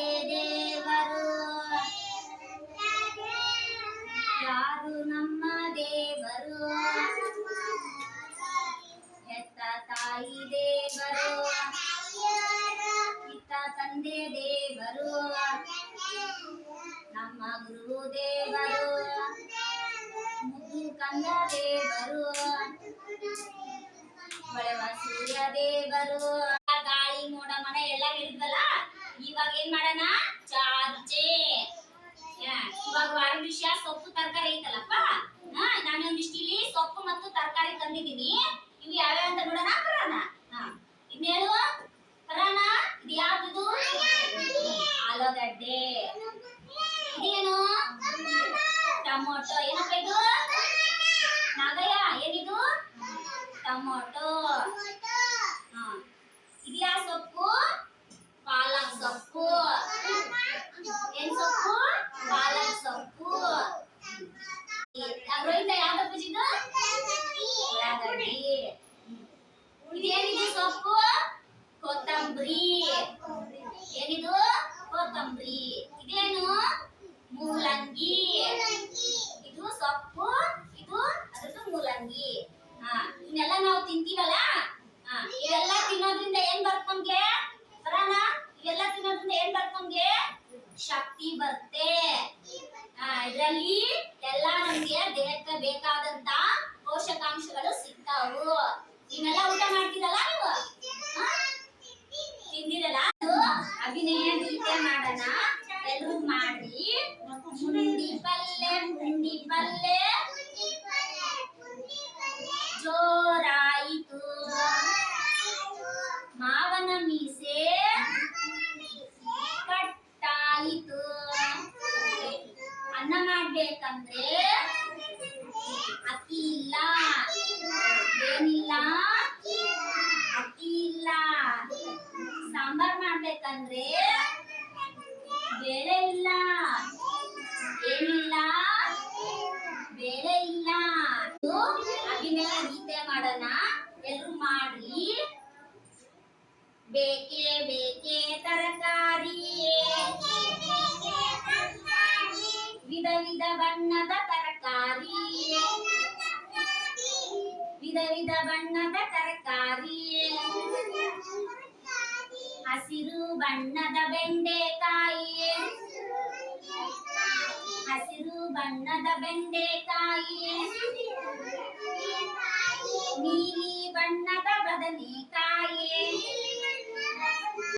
ದೇವರು. ಯಾರು ನಮ್ಮ ದೇವರು? ಹೆತ್ತ ತಾಯಿ ದೇವರು. ಇತ್ತ ತಂದೆ ದೇವರು. ನಮ್ಮ ಗುರು ದೇವರು. ಮುದ್ದು ಕಂದ ದೇವರು. ಹೊಳೆವ ಸೂರ್ಯ ದೇವರು. ಗಾಳಿ ಮೋಡ ಮನೆ ಎಲ್ಲ ಹೇಳಿದ್ವಲ್ಲ ಇವಾಗ ಏನ್ ಮಾಡೋಣ? ಚಾರ್ಜೆ. ಇವಾಗ ವಾರ ವಿಷಯ ಸೊಪ್ಪು, ತರಕಾರಿ ಐತಲ್ಲಪ್ಪ? ಹಾ ನಾನು ಒಂದಿಷ್ಟು ಇಲ್ಲಿ ಸೊಪ್ಪು ಮತ್ತು ತರಕಾರಿ ತಂದಿದ್ದೀನಿ. ಇವು ಯಾವ್ಯಾವ ಅಂತ ನೋಡೋಣ? ಹಾ ಇದ್ನ ಹೇಳು ಬರೋಣ ಇದು ಯಾವ್ದು ಆಲೂಗಡ್ಡೆ. ಇದೇನು? ಟೊಮೊಟೊ. ಏನಪ್ಪ ಇದು? ನಾಗಯ್ಯ, ಏನಿದು? ಟೊಮೊಟೊ. ನೀವೆಲ್ಲ ಊಟ ಮಾಡ್ತೀರಲ್ಲ ನೀವು? ತಿಂದಿರಲ್ಲ? ಅಭಿನಯ ನೃತ್ಯ ಮಾಡೋಣ. ಎಲ್ರು ಮಾಡಿ. ಮುಂಡಿ ಪಲ್ಲೆ ಮುಂಡಿ ಪಲ್ಲೆ. ಜೋರಾಯಿತು. ಮಾವನ ಮೀಸೆ ಕಟ್ಟಾಯಿತು. ಅನ್ನ ಮಾಡ್ಬೇಕಂದ್ರೆ ಅಕ್ಕಿ ಇಲ್ಲ ಏನಿಲ್ಲ ಅಕ್ಕಿ ಇಲ್ಲ ಸಾಂಬಾರ್ ಮಾಡ್ಬೇಕಂದ್ರೆ ಬೆಳೆ ಇಲ್ಲ. ಏನಿಲ್ಲ? ಬೆಳೆ ಇಲ್ಲ. ಅಭಿನಯ ಗೀತೆ ಮಾಡೋಣ. ಎಲ್ರು ಮಾಡ್ರಿ. ಬೇಕೇ ಬೇಕೇ ತರಕಾರಿ ವಿಧ ವಿಧ ಬಣ್ಣದ ತರಕಾರಿ ವಿಧ ವಿಧ ಬಣ್ಣದ ತರಕಾರಿ ಬಣ್ಣದ ಬೆಂಡೆಕಾಯಿ ಹಸಿರು ಬಣ್ಣದ ಬೆಂಡೆಕಾಯಿ ನೀಲಿ